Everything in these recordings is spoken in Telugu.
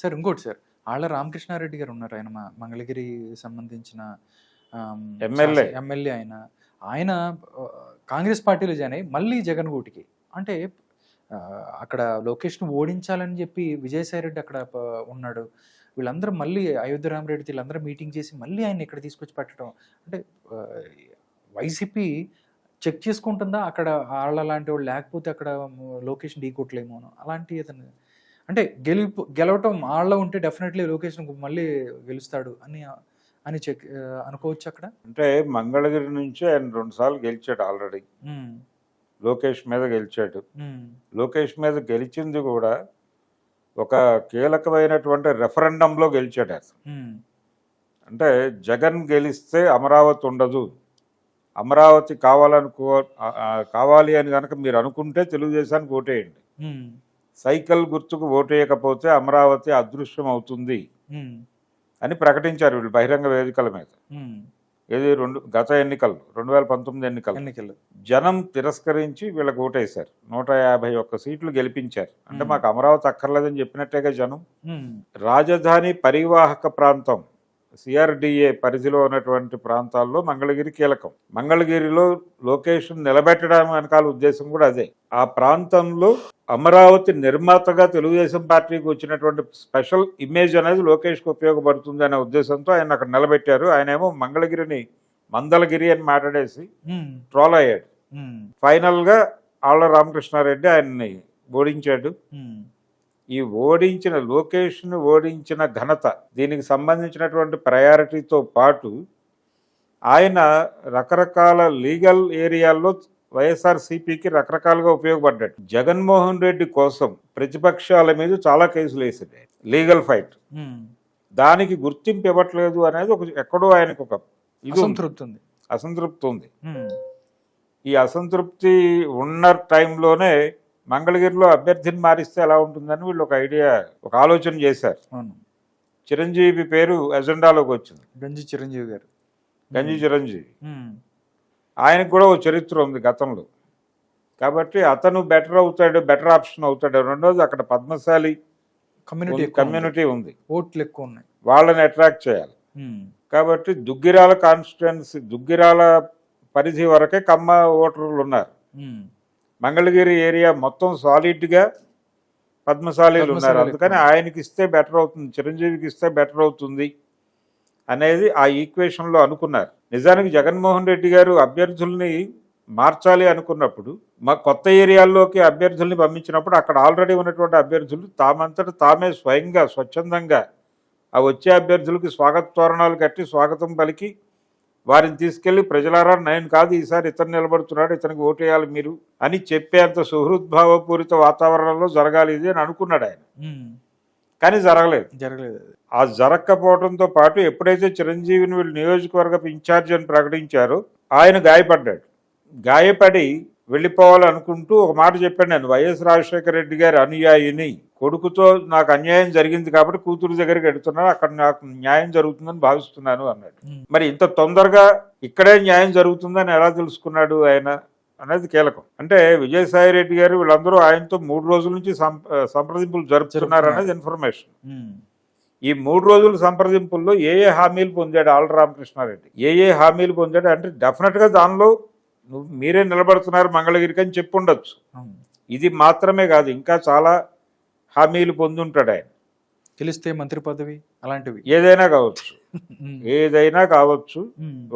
సార్ ఇంకోటి సార్. ఆళ్ళ రామకృష్ణారెడ్డి గారు ఉన్నారు ఆయన మంగళగిరి సంబంధించిన ఎమ్మెల్యే. ఎమ్మెల్యే ఆయన. ఆయన కాంగ్రెస్ పార్టీలో జాయిన్ అయ్యి మళ్ళీ జగన్ గూటికి అంటే అక్కడ లోకేష్ను ఓడించాలని చెప్పి విజయసాయి రెడ్డి అక్కడ ఉన్నాడు. వీళ్ళందరూ మళ్ళీ అయోధ్య రామరెడ్డి వీళ్ళందరూ మీటింగ్ చేసి మళ్ళీ ఆయన ఇక్కడ తీసుకొచ్చి పెట్టడం. అంటే వైసీపీ చెక్ చేసుకుంటుందా? అక్కడ వాళ్ళ లాంటి వాళ్ళు లేకపోతే అక్కడ లోకేష్ ఢీ కొట్టలేమో అని. అలాంటి ఏదైనా అంటే గెలుపు గెలవటం వాళ్ళ ఉంటే డెఫినెట్లీ లోకేష్ మళ్ళీ గెలుస్తాడు అని అని చెక్ అనుకోవచ్చు అక్కడ? అంటే మంగళగిరి నుంచి ఆయన రెండు సార్లు గెలిచాడు ఆల్రెడీ. లోకేష్ మీద గెలిచాడు. లోకేష్ మీద గెలిచింది కూడా ఒక కీలకమైనటువంటి రెఫరెండంలో గెలిచాడు ఉమ్, అంటే జగన్ గెలిస్తే అమరావతి ఉండదు. అమరావతి కావాలనుకో కావాలి అని కనుక మీరు అనుకుంటే తెలుగుదేశానికి ఓటేయండి. సైకిల్ గుర్తుకు ఓటేయకపోతే అమరావతి అదృశ్యం అవుతుంది అని ప్రకటించారు వీళ్ళు బహిరంగ వేదికల మీద. ఏది రెండు గత ఎన్నికలు రెండు వేల పంతొమ్మిది ఎన్నికలు. ఎన్నికలు. జనం తిరస్కరించి వీళ్ళకి ఓటేశారు. నూట యాభై ఒక్క సీట్లు గెలిపించారు. అంటే. మాకు అమరావతి అక్కర్లేదని చెప్పినట్టేగా జనం. రాజధాని పరివాహక ప్రాంతం సిఆర్డిఏ పరిధిలో ఉన్నటువంటి ప్రాంతాల్లో మంగళగిరి కీలకం. మంగళగిరిలో లొకేషన్ నిలబెట్టడం వెనకాల ఉద్దేశం కూడా అదే. ఆ ప్రాంతంలో అమరావతి నిర్మాతగా తెలుగుదేశం పార్టీకి వచ్చినటువంటి స్పెషల్ ఇమేజ్ అనేది లోకేష్కి ఉపయోగపడుతుంది అనే ఉద్దేశంతో ఆయన అక్కడ నిలబెట్టారు. ఆయన ఏమో మంగళగిరిని మందలగిరి అని మాట్లాడేసి ట్రోల్ అయ్యాడు. ఫైనల్గా ఆళ్ళ రామకృష్ణారెడ్డి ఆయన్ని ఓడించాడు. ఈ ఓడించిన లోకేష్ను ఓడించిన ఘనత దీనికి సంబంధించినటువంటి ప్రయారిటీతో పాటు ఆయన రకరకాల లీగల్ ఏరియాల్లో వైఎస్ఆర్సీపీకి రకరకాలుగా ఉపయోగపడ్డాడు జగన్మోహన్ రెడ్డి కోసం ప్రతిపక్షాల మీద చాలా కేసులు వేసాడు. Legal fight. దానికి గుర్తింపు ఇవ్వట్లేదు అనేది ఒక ఎక్కడో ఆయనకు ఒక ఇది. అసంతృప్తి ఉంది. అసంతృప్తి ఉంది. ఈ అసంతృప్తి ఉన్న టైంలోనే మంగళగిరిలో అభ్యర్థిని మారిస్తే ఎలా ఉంటుందని వీళ్ళు ఒక ఐడియా ఒక ఆలోచన చేశారు. చిరంజీవి పేరు ఎజెండాలోకి వచ్చింది. గంజి చిరంజీవి గారు. గంజి చిరంజీవి. ఆయనకు కూడా ఓ చరిత్ర ఉంది గతంలో. కాబట్టి అతను బెటర్ అవుతాడు బెటర్ ఆప్షన్ అవుతాడు. రెండోది అక్కడ పద్మశాలి కమ్యూనిటీ. కమ్యూనిటీ ఉంది. ఓట్లు ఎక్కువ ఉన్నాయి. వాళ్ళని అట్రాక్ట్ చేయాలి. కాబట్టి దుగ్గిరాల కాన్స్టిట్యున్సీ దుగ్గిరాల పరిధి వరకే కమ్మ ఓటర్లు ఉన్నారు. మంగళగిరి ఏరియా మొత్తం సాలిడ్గా పద్మశాలీలు ఉన్నారు. అందుకని. ఆయనకి ఇస్తే బెటర్ అవుతుంది చిరంజీవికి ఇస్తే బెటర్ అవుతుంది అనేది ఆ ఈక్వేషన్లో అనుకున్నారు. నిజానికి జగన్మోహన్ రెడ్డి గారు అభ్యర్థుల్ని మార్చాలి అనుకున్నప్పుడు మా కొత్త ఏరియాల్లోకి అభ్యర్థుల్ని పంపించినప్పుడు అక్కడ ఆల్రెడీ ఉన్నటువంటి అభ్యర్థులు తామంతట తామే స్వయంగా స్వచ్ఛందంగా ఆ వచ్చే అభ్యర్థులకి స్వాగత తోరణాలు కట్టి స్వాగతం పలికి వారిని తీసుకెళ్ళి ప్రజలారా నేను కాదు ఈసారి ఇతను నిలబడుతున్నాడు ఇతనికి ఓటేయాలి మీరు అని చెప్పేంత సుహృద్భావపూరిత వాతావరణంలో జరగాలి ఇది అని అనుకున్నాడు ఆయన. కానీ జరగలేదు. జరగలేదు. ఆ జరగకపోవడంతో పాటు ఎప్పుడైతే చిరంజీవిని వీళ్ళు నియోజకవర్గపు ఇన్ఛార్జ్ అని ప్రకటించారో ఆయన గాయపడ్డాడు. గాయపడి వెళ్ళిపోవాలనుకుంటూ ఒక మాట చెప్పాను నేను వైఎస్ రాజశేఖర రెడ్డి గారి అనుయాయిని కొడుకుతో నాకు అన్యాయం జరిగింది కాబట్టి కూతురు దగ్గరికి వెడుతున్నాను అక్కడ నాకు న్యాయం జరుగుతుందని భావిస్తున్నాను అన్నాడు. మరి ఇంత తొందరగా ఇక్కడే న్యాయం జరుగుతుందని ఎలా తెలుసుకున్నాడు ఆయన అనేది కీలకం. అంటే విజయసాయి రెడ్డి గారు వీళ్ళందరూ ఆయనతో మూడు రోజుల నుంచి సంప్రదింపులు జరుపుతున్నారు అనేది ఇన్ఫర్మేషన్. ఈ మూడు రోజుల సంప్రదింపుల్లో ఏ ఏ హామీలు పొందాడు ఆళ్ళ రామకృష్ణారెడ్డి? ఏ ఏ హామీలు పొందాడు? అంటే డెఫినెట్గా దానిలో నువ్వు మీరే నిలబడుతున్నారు మంగళగిరికి అని చెప్పుండొచ్చు. ఇది మాత్రమే కాదు ఇంకా చాలా హామీలు పొందుంటాడు ఆయన. గెలిస్తే మంత్రి పదవి అలాంటివి. ఏదైనా కావచ్చు. ఏదైనా కావచ్చు.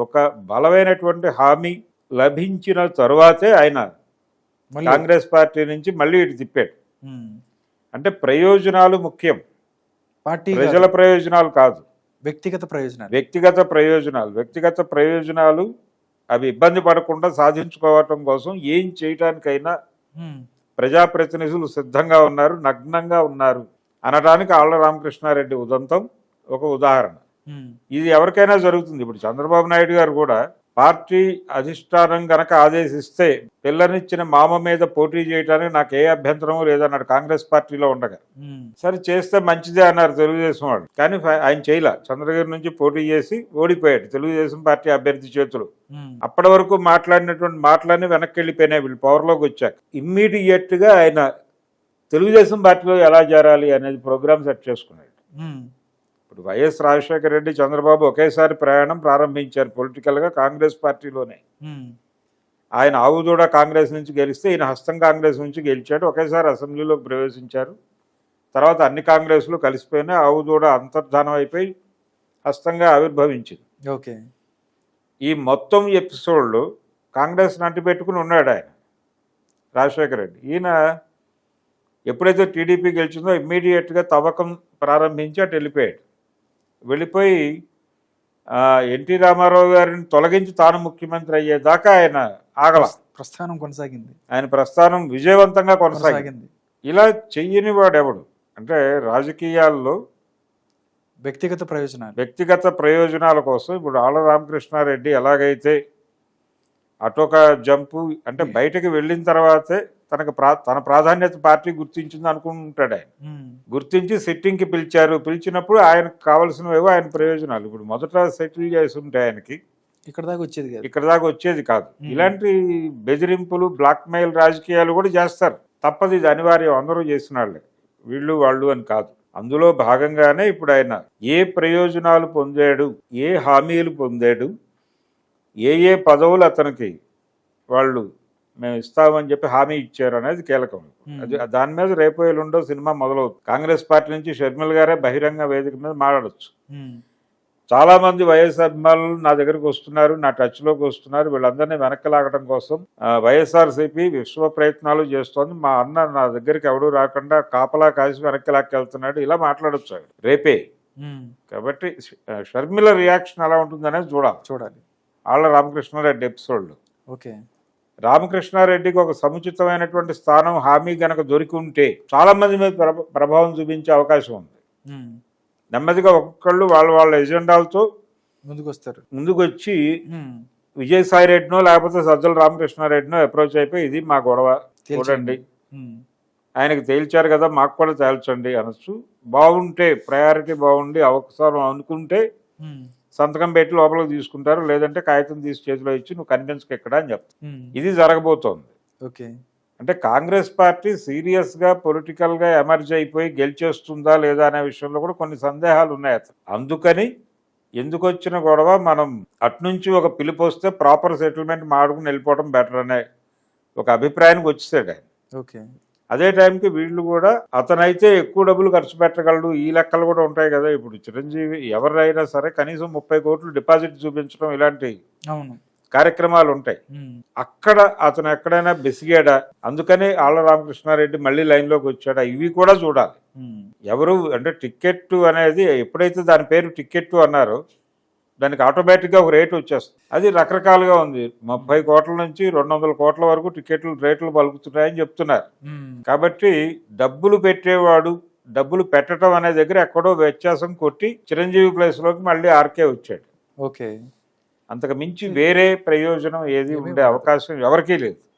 ఒక బలమైనటువంటి హామీ లభించిన తరువాతే ఆయన కాంగ్రెస్ పార్టీ నుంచి మళ్ళీ ఇటు తిప్పాడు. అంటే ప్రయోజనాలు ముఖ్యం. పార్టీ ప్రజల ప్రయోజనాలు కాదు. వ్యక్తిగత ప్రయోజనాలు. వ్యక్తిగత ప్రయోజనాలు. వ్యక్తిగత ప్రయోజనాలు అవి ఇబ్బంది పడకుండా సాధించుకోవటం కోసం ఏం చేయటానికైనా ప్రజాప్రతినిధులు సిద్ధంగా ఉన్నారు నగ్నంగా ఉన్నారు అనడానికి ఆళ్ళ రామకృష్ణారెడ్డి ఉదంతం ఒక ఉదాహరణ. ఇది ఎవరికైనా జరుగుతుంది. ఇప్పుడు చంద్రబాబు నాయుడు గారు కూడా పార్టీ అధిష్టానం గనక ఆదేశిస్తే పిల్లనిచ్చిన మామ మీద పోటీ చేయడానికి నాకు ఏ అభ్యంతరం లేదన్నాడు కాంగ్రెస్ పార్టీలో ఉండగా. సరే చేస్తే మంచిదే అన్నారు తెలుగుదేశం వాళ్ళు. కానీ ఆయన చేయలే. చంద్రగిరి నుంచి పోటీ చేసి ఓడిపోయాడు తెలుగుదేశం పార్టీ అభ్యర్థి చేతులు. అప్పటి వరకు మాట్లాడినటువంటి మాటలన్నీ వెనక్కి వెళ్ళిపోయినాయి వీళ్ళు పవర్లోకి వచ్చాక. ఇమ్మీడియట్గా ఆయన తెలుగుదేశం పార్టీలో ఎలా చేరాలి అనేది ప్రోగ్రామ్ సెట్ చేసుకున్నాడు. ఇప్పుడు వైఎస్ రాజశేఖర రెడ్డి చంద్రబాబు ఒకేసారి ప్రయాణం ప్రారంభించారు పొలిటికల్గా కాంగ్రెస్ పార్టీలోనే. ఆయన ఆవుదూడ కాంగ్రెస్ నుంచి గెలిస్తే ఈయన హస్తం కాంగ్రెస్ నుంచి గెలిచాడు ఒకేసారి అసెంబ్లీలోకి ప్రవేశించారు. తర్వాత అన్ని కాంగ్రెస్లు కలిసిపోయినాయి ఆవుదూడ అంతర్ధానం అయిపోయి హస్తంగా ఆవిర్భవించింది. ఓకే. ఈ మొత్తం ఎపిసోడ్లో కాంగ్రెస్ నంటి పెట్టుకుని ఉన్నాడు ఆయన రాజశేఖర రెడ్డి. ఈయన ఎప్పుడైతే టీడీపీ గెలిచిందో ఇమ్మీడియట్గా తవ్వకం ప్రారంభించి అటు వెళ్ళిపోయాడు. వెళ్ళిపోయి ఎన్టీ రామారావు గారిని తొలగించి తాను ముఖ్యమంత్రి అయ్యేదాకా ఆయన ఆగల. ప్రస్థానం కొనసాగింది. ఆయన ప్రస్థానం విజయవంతంగా కొనసాగింది. కొనసాగింది. ఇలా చెయ్యని వాడెవడు? అంటే రాజకీయాల్లో వ్యక్తిగత ప్రయోజనాలు. వ్యక్తిగత ప్రయోజనాల కోసం ఇప్పుడు ఆళ్ళ రామకృష్ణారెడ్డి ఎలాగైతే అటొక జంపు అంటే బయటకు వెళ్ళిన తర్వాతే తనకు ప్రా తన ప్రాధాన్యత పార్టీ గుర్తించింది అనుకుంటాడు ఆయన. ఉమ్, గుర్తించి సిట్టింగ్కి పిలిచారు. పిలిచినప్పుడు ఆయనకు కావాల్సినవేవో ఆయన ప్రయోజనాలు. ఇప్పుడు మొదట సెటిల్ చేసి ఉంటే ఆయనకి ఇక్కడ దాకా వచ్చేది కాదు. ఇక్కడ దాకా వచ్చేది కాదు. Hmm. ఇలాంటి బెదిరింపులు బ్లాక్మెయిల్ రాజకీయాలు కూడా చేస్తారు. తప్పదు ఇది అనివార్యం. అందరూ చేసిన వాళ్ళే వీళ్ళు వాళ్ళు అని కాదు. అందులో భాగంగానే ఇప్పుడు ఆయన ఏ ప్రయోజనాలు పొందాడు ఏ హామీలు పొందాడు ఏ ఏ పదవులు అతనికి వాళ్ళు మేము ఇస్తామని చెప్పి హామీ ఇచ్చారు అనేది కీలకం. అది దాని మీద రేపు ఎల్లుండో సినిమా మొదలవుతుంది. కాంగ్రెస్ పార్టీ నుంచి షర్మిల గారే బహిరంగ వేదిక మీద మాట్లాడచ్చు. చాలా మంది వైఎస్ అభిమానులు నా దగ్గరకు వస్తున్నారు నా టచ్లోకి వస్తున్నారు వీళ్ళందరినీ వెనక్కి లాగడం కోసం వైఎస్ఆర్ సిపి విశ్వ ప్రయత్నాలు చేస్తోంది. మా అన్న నా దగ్గరికి ఎవడూ రాకుండా కాపలా కాసి వెనక్కి లాక్కెళ్తున్నాడు. ఇలా మాట్లాడొచ్చు రేపే. కాబట్టి షర్మిల రియాక్షన్ ఎలా ఉంటుంది అనేది చూడాలి. చూడాలి. ఆళ్ళ రామకృష్ణారెడ్డి ఎపిసోడ్లో. ఓకే. రామకృష్ణారెడ్డికి ఒక సముచితమైనటువంటి స్థానం హామీ గనక దొరికి ఉంటే చాలా మంది మీద ప్రభ- ప్రభావం చూపించే అవకాశం ఉంది. నెమ్మదిగా ఒక్కొక్కళ్ళు వాళ్ళ వాళ్ళ ఎజెండాలతో ముందుకు వస్తారు ముందుకు వచ్చి విజయసాయి రెడ్డినో లేకపోతే సజ్జల రామకృష్ణారెడ్డినో అప్రోచ్ అయిపోయి ఇది మా గొడవ. చూడండి. ఆయనకి తేల్చారు కదా మాకు కూడా తేల్చండి అనొచ్చు. బాగుంటే ప్రయారిటీ బాగుండి అవసరం అనుకుంటే సంతకం పెట్టి లోపలికి తీసుకుంటారు లేదంటే కాగితం తీసి చేతిలో ఇచ్చి నువ్వు కన్విన్స్కి ఎక్కడ అని చెప్తారు. ఉమ్, ఇది జరగబోతోంది. ఓకే. అంటే కాంగ్రెస్ పార్టీ సీరియస్గా పొలిటికల్గా ఎమర్జ్ అయిపోయి గెలిచేస్తుందా లేదా అనే విషయంలో కూడా కొన్ని సందేహాలు ఉన్నాయి అతను. అందుకని ఎందుకు వచ్చిన గొడవ మనం అట్నుంచి ఒక పిలుపు వస్తే ప్రాపర్ సెటిల్మెంట్ మాడుకుని వెళ్ళిపోవడం బెటర్ అనే ఒక అభిప్రాయానికి వచ్చేసాడు ఆయన. ఓకే. అదే టైంకి వీళ్ళు కూడా అతనైతే ఎక్కువ డబ్బులు ఖర్చు పెట్టగలడు. ఈ లెక్కలు కూడా ఉంటాయి కదా. ఇప్పుడు చిరంజీవి ఎవరైనా సరే కనీసం ముప్పై కోట్లు డిపాజిట్ చూపించడం ఇలాంటి అవును. కార్యక్రమాలు ఉంటాయి. అక్కడ అతను ఎక్కడైనా బెసిగాడా? అందుకని ఆళ్ళ రామకృష్ణారెడ్డి మళ్ళీ లైన్లోకి వచ్చాడా. ఇవి కూడా చూడాలి. ఎవరు అంటే టికెట్ అనేది ఎప్పుడైతే దాని పేరు టికెట్ అన్నారో దానికి ఆటోమేటిక్గా ఒక రేటు వచ్చేస్తుంది. అది రకరకాలుగా ఉంది. ముప్పై కోట్ల నుంచి రెండు వందల కోట్ల వరకు టికెట్లు రేట్లు పలుకుతున్నాయని చెప్తున్నారు. కాబట్టి డబ్బులు పెట్టేవాడు డబ్బులు పెట్టడం అనే దగ్గర ఎక్కడో వ్యత్యాసం కొట్టి చిరంజీవి ప్లేస్లోకి మళ్ళీ ఆర్కే వచ్చాడు. ఓకే. అంతకు మించి వేరే ప్రయోజనం ఏది ఉండే అవకాశం ఎవరికీ లేదు.